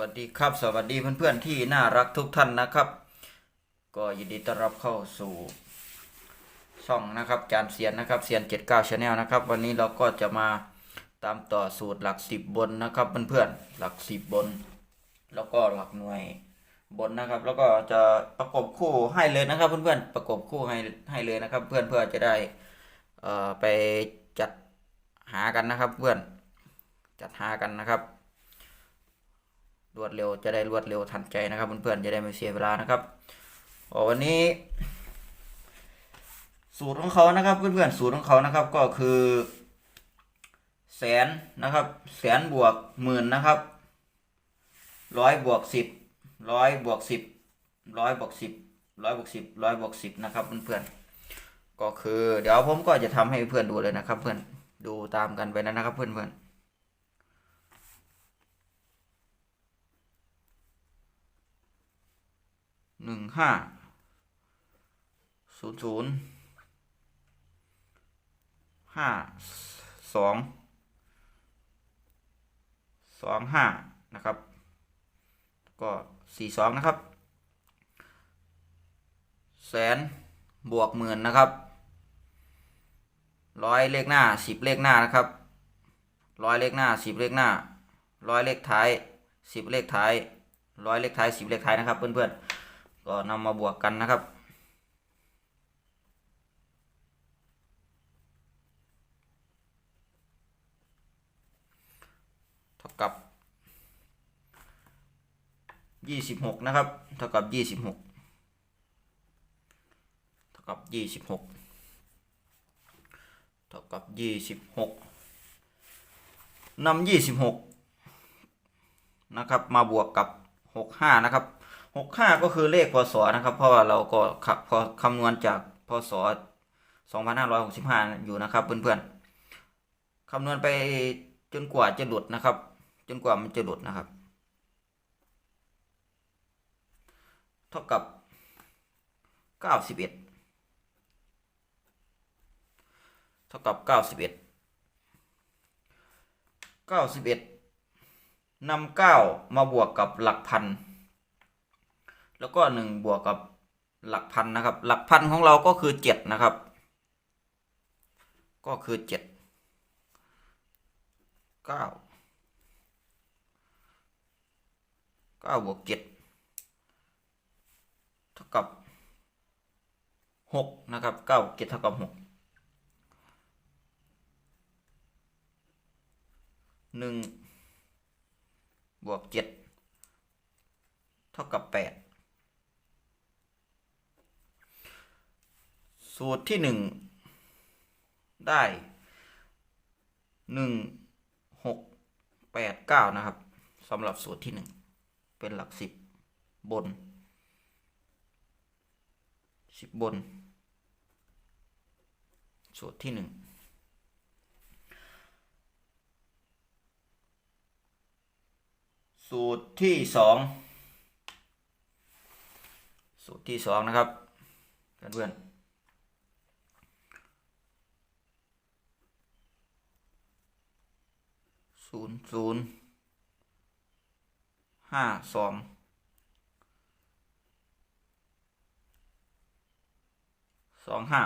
วัสดีครับสวัสดีเพื่อนๆที่น่ารักทุกท่านนะครับ ก็ยินดีต้อนรับเข้าสู่ช่องนะครับจานเซียนนะครับเซียน79 Channel นลนะครับ วันนี้เราก็จะมาตามต่อสูตรหลัก10บบนนะครับเพื่อนๆหลัก10บบน แล้วก็หลักหน่วยบนนะครับ แล้วก็จะประกบคู่ให้เลยนะครับ เพื่อนๆประกบคู่ให้ให้เลยนะครับ เพื่อนเพื่อจะได้อ่อไปจัดหากันนะครับ เพื่อนจัดหากันนะครับ วดเร็วจะได้รวดเร็วทันใจนะครับเพื่อนๆจะได้ไม่เสียเวลานะครับวันนี้ สูตรของเขานะครับเพื่อนๆสูตรของเขานะครับก็คือ แสนนะครับ แสนบวกหมื่นนะครับร้อยบวกสิบร้อยบวกสิบร้อยบวกสิบร้อยบวกสิบร้อยบวกสิบนะครับเพื่อนๆก็คือ เดี๋ยวผมก็จะทำให้เพื่อนดูเลยนะครับ เพื่อนดูตามกันไปนะครับ เพื่อนๆ หนึ่งห้าศูนย์ศูนย์ห้าสองสองห้านะครับ ก็สี่สองนะครับ แสนบวกหมื่นนะครับร้อยเลขหน้าสิบเลขหน้านะครับร้อยเลขหน้าสิบเลขหน้าร้อยเลขท้ายสิบเลขท้ายร้อยเลขท้ายสิบเลขท้ายนะครับเพื่อนๆ ก็นำมาบวกกันนะครับ เท่ากับยี่สิบหกนะครับ เท่ากับยี่สิบหกเท่ากับยี่สิบหกเท่ากับยี่สิบหกนำยี่สิบหกนะครับ มาบวกกับหกห้านะครับ หกห้าก็คือเลขพศนะครับ เพราะว่าเราก็ขับพอคำนวณจากพศสองพันห้าร้อยหกสิบห้าอยู่นะครับ เพื่อนๆคำนวณไปจนกว่าจะหลุดนะครับ จนกว่ามันจะหลุดนะครับ เท่ากับเก้าสิบเอ็ดเท่ากับเก้าสิบเอ็ดเก้าสิบเอ็ดนำเก้ามาบวกกับหลักพัน แล้วก็หนึ่งบวกกับหลักพันนะครับ หลักพันของเราก็คือเจ็ดนะครับ ก็คือเจ็ดเก้าเก้าบวกเจ็ดเท่ากับหกนะครับเก้าเจ็ดเท่ากับหกหนึ่งบวกเจ็ดเท่ากับแปด สูตรที่หนึ่งได้หนึ่งหกแปดเก้านะครับสำหรับสูตรที่หนึ่งเป็นหลักสิบบนสิบบน สูตรที่หนึ่งสูตรที่สองสูตรที่สองนะครับเพื่อนๆ ศูนย์ศูนย์ห้าสองสองห้า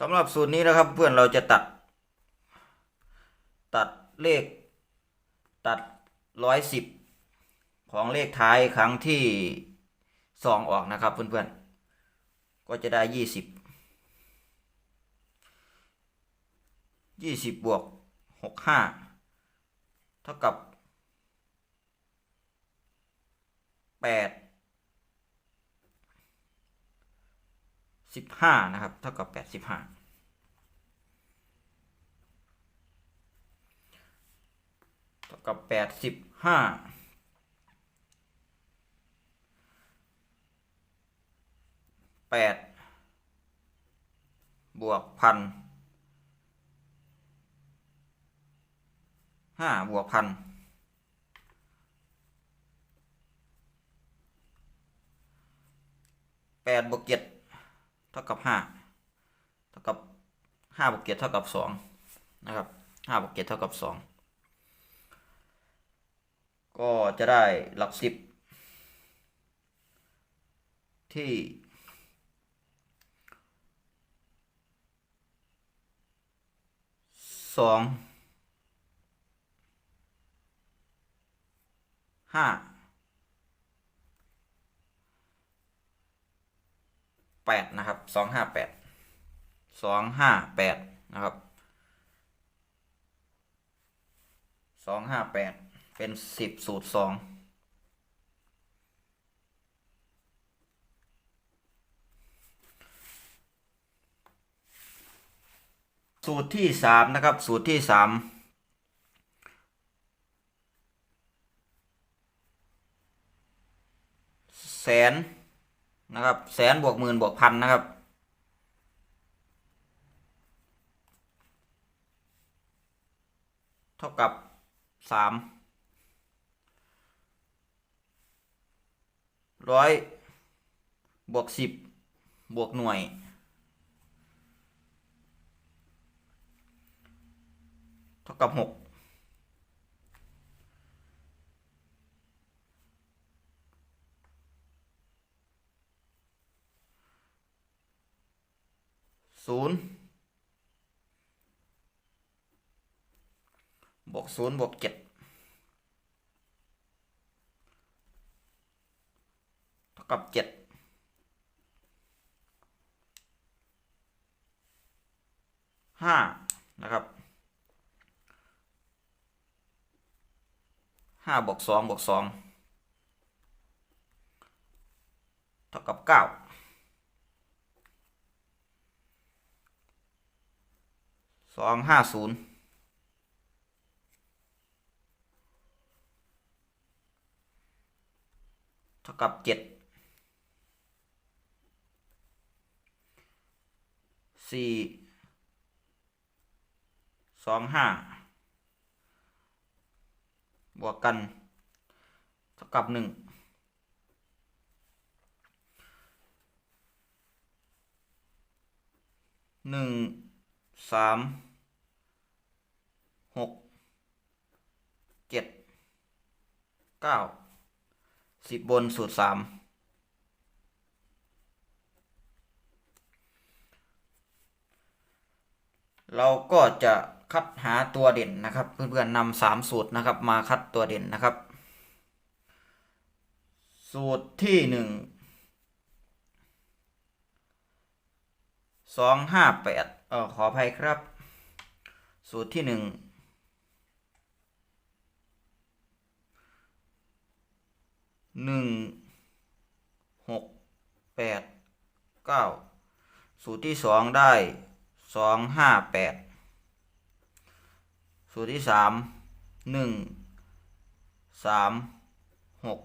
สำหรับสูตรนี้นะครับเพื่อนเราจะตัด ตัดเลขตัดร้อยสิบของเลขท้ายครั้งที่สองออกนะครับเพื่อนๆ ก็จะได้ยี่สิบ ยี่สิบบวกหกห้าเท่ากับแปดสิบห้านะครับ เท่ากับแปดสิบห้าเท่ากับแปดสิบห้าแปดบวกพัน ห้าบวกพันแปดบวกเจ็ดเท่ากับห้าเท่ากับห้าบวกเจ็ดเท่ากับสองนะครับห้าบวกเจ็ดเท่ากับสองก็จะได้หลักสิบที่สอง ห้าแปดนะครับสองห้าแปดสองห้าแปดนะครับสองห้าแปดเป็นสิบสูตรสองสูตรที่สามนะครับ สูตรที่สาม แสนนะครับ แสนบวกหมื่นบวกพันนะครับ เท่ากับสามร้อยบวกสิบบวกหน่วยเท่ากับหก ศูนย์บวกศูนย์บวกเจ็ดเท่ากับเจ็ดห้านะครับห้าบวกสองบวกสองเท่ากับเก้า สองห้าศูนย์เท่ากับเจ็ดสี่สองห้าบวกกันเท่ากับหนึ่งหนึ่ง สามหกเจ็ดเก้าสิบบนสูตรสามเราก็จะคัดหาตัวเด่นนะครับ เพื่อนๆนำสามสูตรนะครับ มาคัดตัวเด่นนะครับ สูตรที่หนึ่งสองห้าแปด เออขออภัยครับ สูตรที่หนึ่งหนึ่งหกแปดเก้าสูตรที่สองได้สองห้าแปดสูตรที่สามหนึ่งสามหก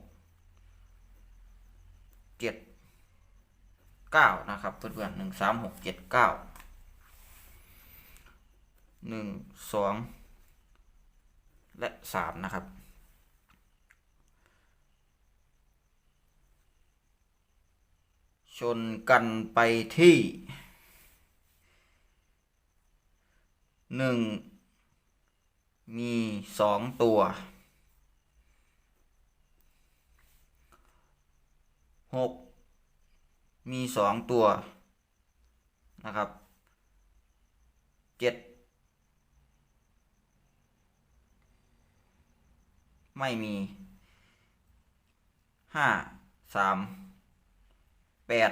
เจ็ดเก้านะครับเพื่อนๆหนึ่งสามหกเจ็ดเก้า หนึ่งสองและสามนะครับ ชนกันไปที่หนึ่งมีสองตัวหกมีสองตัวนะครับเจ็ด ไม่มีห้าสามแปด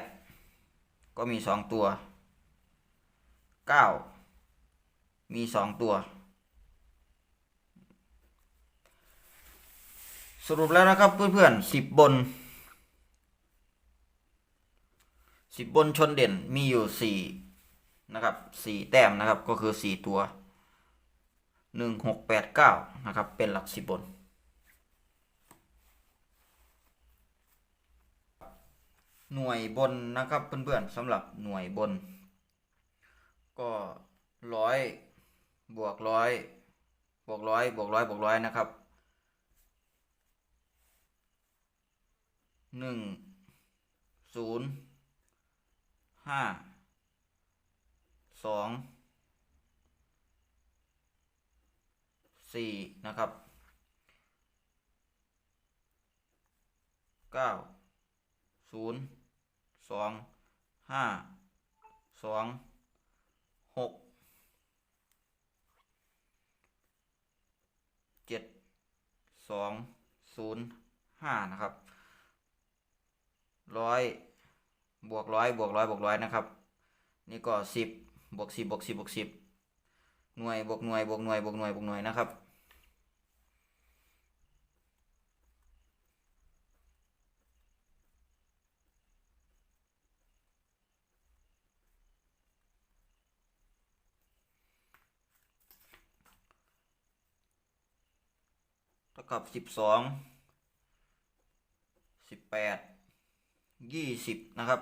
ก็มีสองตัวเก้ามีสองตัว สรุปแล้วนะครับเพื่อนๆสิบบนสิบบนชนเด่นมีอยู่สี่นะครับสี่แต้มนะครับก็คือสี่ตัวหนึ่งหกแปดเก้านะครับเป็นหลักสิบบน หน่วยบนนะครับเพื่อนๆสำหรับหน่วยบน ก็ร้อยบวกร้อยบวกร้อยบวกร้อยบวกร้อยนะครับหนึ่งศูนย์ห้าสองสี่นะครับเก้าศูนย์ สองห้าสองหกเจ็ดสองศูนย์ห้านะครับร้อยบวกร้อยบวกร้อยบวกร้อยนะครับ นี่ก็สิบบวกสิบบวกสิบบวกสิบหน่วยบวกหน่วยบวกหน่วยบวกหน่วยบวกหน่วยนะครับ เท่ากับสิบสองสิบแปดยี่สิบนะครับ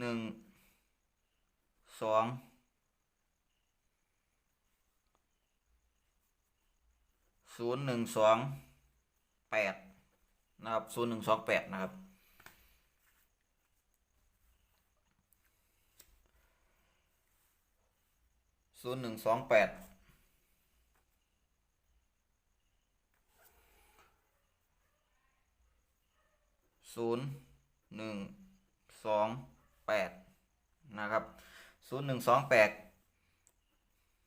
หนึ่ง สอง ศูนย์หนึ่งสองแปดนะครับศูนย์หนึ่งสองแปดนะครับ ศูนย์หนึ่งสองแปดศูนย์หนึ่งสองแปดนะครับศูนย์หนึ่งสองแปด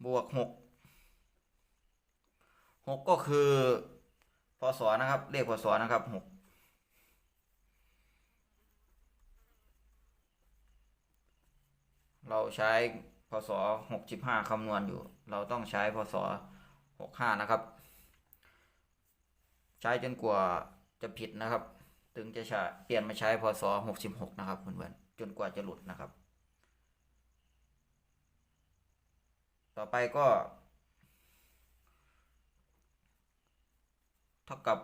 บวกหกหกก็คือพศนะครับเลขพศนะครับหกเราใช้ ศหกสิบห้าคำนวณอยู่ เราต้องใช้พศหกห้านะครับ ใช้จนกว่าจะผิดนะครับ ถึงจะใช้เปลี่ยนมาใช้พศหกสิบหกนะครับเพื่อนๆจนกว่าจะหลุดนะครับ ต่อไปก็เท่ากับ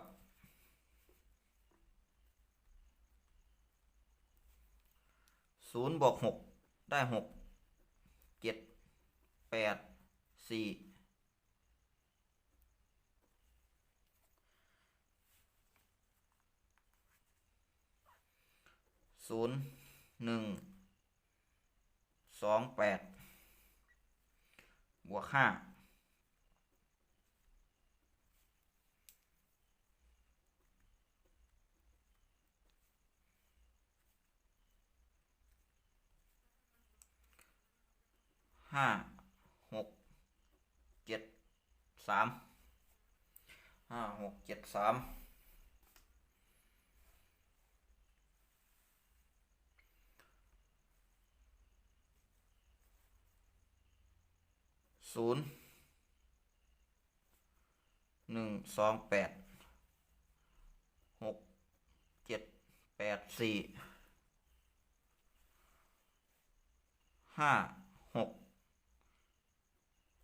ศูนย์บวกหกได้หก แปดสี่ศูนย์หนึ่งสองแปดบวกห้าห้า สามห้าหกเจ็ดสามศูนย์หนึ่งสองแปดหกเจ็ดแปดสี่ห้าหก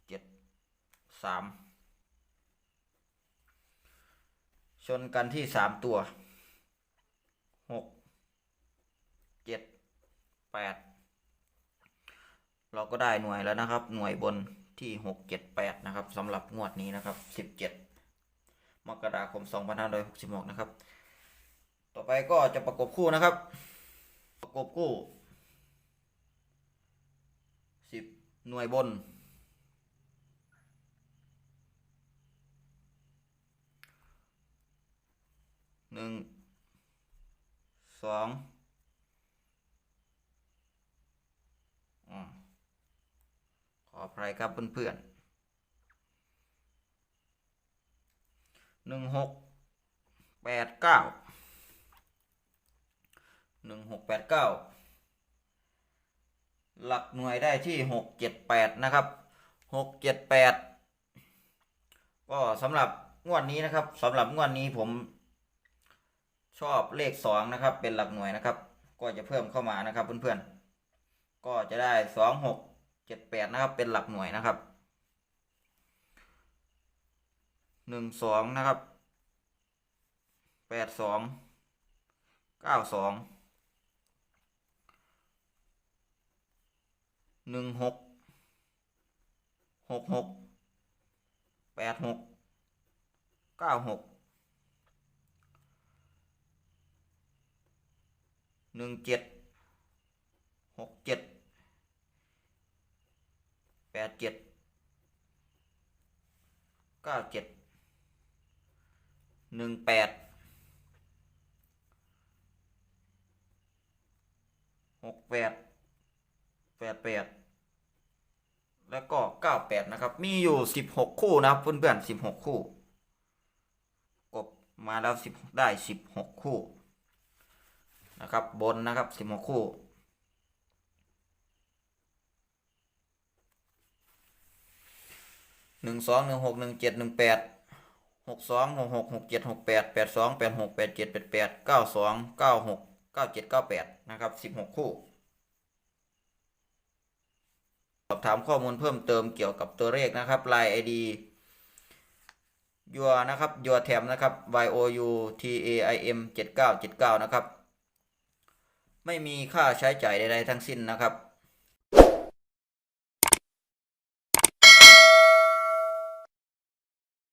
เจ็ดสาม ชนกันที่สามตัวหกเจ็ดแปดเราก็ได้หน่วยแล้วนะครับ หน่วยบนที่หกเจ็ดแปดนะครับสำหรับงวดนี้นะครับสิบเจ็ดมกราคมสองพันห้าร้อยหกสิบหกนะครับ ต่อไปก็จะประกบคู่นะครับ ประกบคู่สิบหน่วยบน หนึ่งสองอขออภัยครับเพื่อนๆหนึ่งหกแปดเก้าหนึ่งหกแปดเก้าหลักหน่วยได้ที่หกเจ็ดแปดนะครับหกเจ็ดแปดก็สำหรับงวดนี้นะครับสำหรับงวดนี้ผม ชอบเลขสองนะครับ เป็นหลักหน่วยนะครับ ก็จะเพิ่มเข้ามานะครับเพื่อนๆ ก็จะได้สองหกเจ็ดแปดนะครับ เป็นหลักหน่วยนะครับหนึ่งสองนะครับแปดสองเก้าสองหนึ่งหกหกหกแปดหกเก้าหก หนึ่งเจ็ดหกเจ็ดแปดเจ็ดเก้าเจ็ดหนึ่งแปดหกแปดแปดแปดแล้วก็เก้าแปดนะครับ มีอยู่สิบหกคู่นะครับเพื่อนๆสิบหกคู่ กบมาแล้วสิบได้สิบหกคู่ นะครับ บนนะครับสิบหกคู่ หนึ่งสองหนึ่งหกหนึ่งเจ็ดหนึ่งแปดหกสองหกหกหกเจ็ดหกแปดแปดสองแปดหกแปดเจ็ดแปดแปดเก้าสองเก้าหกเก้าเจ็ดเก้าแปดนะครับสิบหกคู่ สอบถามข้อมูลเพิ่มเติมเกี่ยวกับตัวเลขนะครับ Line ID ยัวนะครับยัวแถมนะครับ y o u t a i m 7979 นะครับ ไม่มีค่าใช้จ่ายใดๆทั้งสิ้นนะครับ